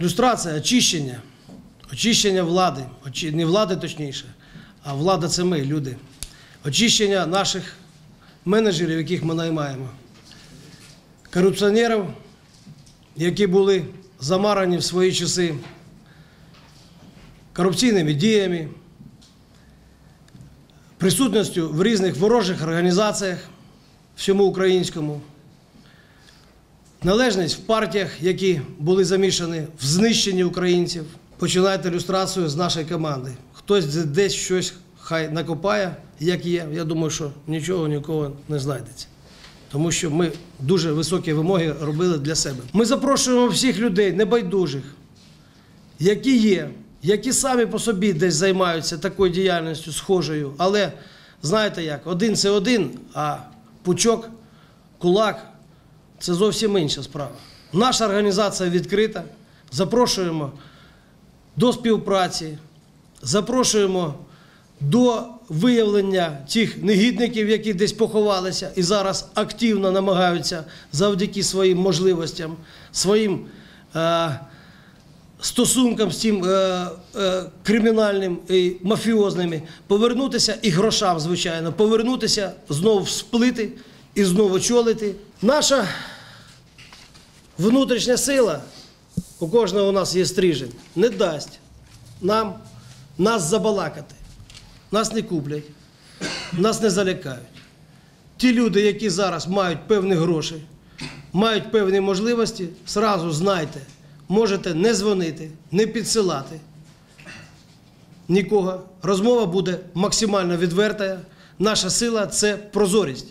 Люстрація, очищення, очищення влади, не влади точніше, а влада це ми, люди. Очищення наших менеджерів, яких ми наймаємо, корупціонерів, які були замарані в свої часи корупційними діями, присутністю в різних ворожих організаціях всьому українському, належність в партіях, які були замішані в знищенні українців. Починайте ілюстрацію з нашої команди. Хтось десь щось хай накопає, як є. Я думаю, що нічого нікого не знайдеться. Тому що ми дуже високі вимоги робили для себе. Ми запрошуємо всіх людей, небайдужих, які є, які самі по собі десь займаються такою діяльністю схожою. Але знаєте як, один це один, а пучок, кулак це зовсім інша справа. Наша організація відкрита. Запрошуємо до співпраці, запрошуємо до виявлення тих негідників, які десь поховалися і зараз активно намагаються завдяки своїм можливостям, своїм е, стосункам з цим е, е, кримінальним і мафіозними повернутися і грошам, звичайно, повернутися, знову всплити і знову чолити. Наша внутрішня сила, у кожного у нас є стрижень, не дасть нам нас забалакати. Нас не куплять, нас не залякають. Ті люди, які зараз мають певні гроші, мають певні можливості, зразу знайте, можете не дзвонити, не підсилати нікого. Розмова буде максимально відверта. Наша сила це прозорість.